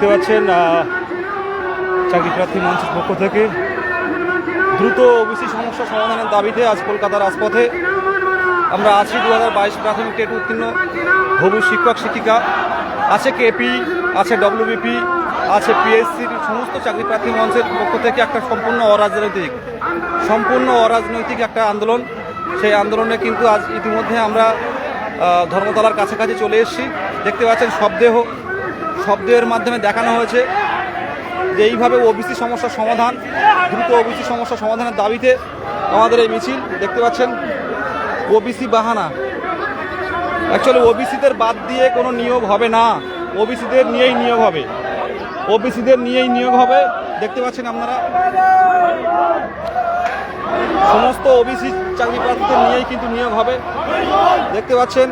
দেখতে পাচ্ছেন চাকরি প্রার্থী মঞ্চের পক্ষ থেকে। দ্রুত ওবিসি সমস্যা সমাধানের দাবিতে আজ কলকাতার রাজপথে আমরা আছি। দু হাজার বাইশ প্রাথমিক টেট উত্তীর্ণ হবু শিক্ষক, শিক্ষিকা। আছে কেপি, আছে ডব্লিউবিপি, আছে পিএসসির সমস্ত চাকরি প্রার্থী মঞ্চের পক্ষ থেকে একটা সম্পূর্ণ অরাজনৈতিক সম্পূর্ণ অরাজনৈতিক একটা আন্দোলন। সেই আন্দোলনে কিন্তু আজ ইতিমধ্যে আমরা ধর্মতলার কাছাকাছি চলে এসেছি। দেখতে পাচ্ছেন শবদেহ শব্দের মাধ্যমে দেখানো হয়েছে যে এইভাবে ওবিসি সমস্যার সমাধান, দ্রুত ওবিসি সমস্যার সমাধানের দাবিতে আমাদের এই মিছিল, দেখতে পাচ্ছেন, ওবিসি বাহানা। অ্যাকচুয়ালি ওবিসিদের বাদ দিয়ে কোনো নিয়োগ হবে না। ওবিসিদের নিয়েই নিয়োগ হবে। ওবিসিদের নিয়েই নিয়োগ হবে। দেখতে পাচ্ছেন আপনারা? সমস্ত ওবিসি চাকরি প্রার্থীদের নিয়েই কিন্তু নিয়োগ হবে। দেখতে পাচ্ছেন?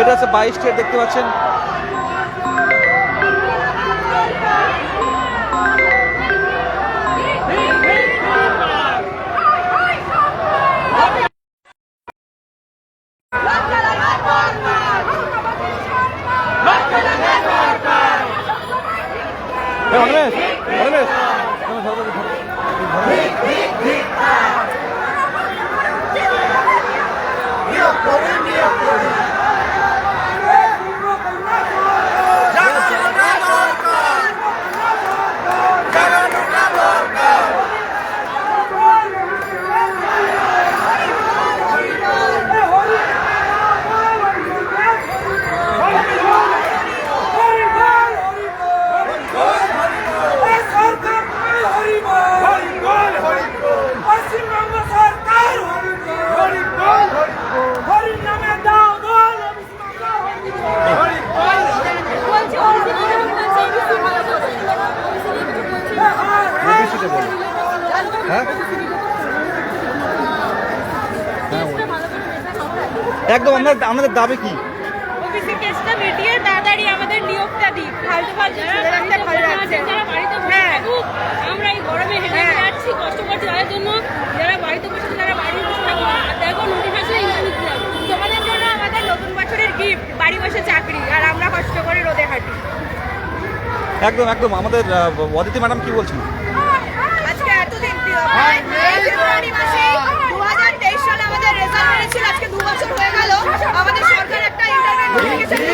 এটা হচ্ছে বাইশ স্টেট দেখতে পাচ্ছেন এ, অনিমেষ, অনিমেষ, তুমি ধরো, ধরো, ধরো। পশ্চিমবঙ্গ একদম আমরা আমাদের দাবি কি? ওবিসি কেসটা মিটিয়ে তাড়াতাড়ি আমাদের নিয়োগটা দিই ফালতু ফালতু ছেলে রাখতে ভালো লাগছে যারা বাড়িতে বসে থাকুক আমরা এই গরমে হেঁটে যাচ্ছি কষ্ট করছি তাদের জন্য। যারা বাড়িতে বসে আছে, তারা বাড়ি বসে থাকুক। আর দেখো নোটিশ আছে তোমাদের জন্য আমাদের নতুন বছরের গিফট বাড়ি বসে চাকরি আর আমরা কষ্ট করে রোদে হাঁটি। একদম একদম। আমাদের অদিতি ম্যাডাম কি বলছেন? আজকে এতদিন ফেব্রুয়ারি মাসে সালে আমাদের রেজাল্ট বেরিয়েছিল আজকে দু বছর হয়ে গেল। আমাদের সরকার একটা ইন্টারনেট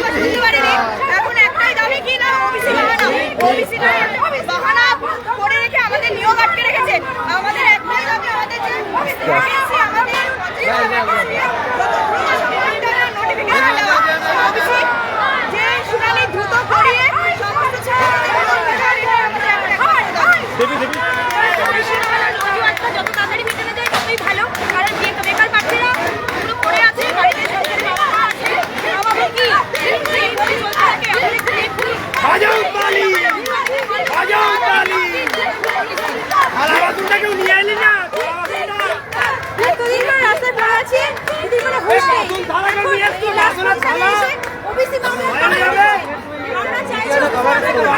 আমরা চাইছি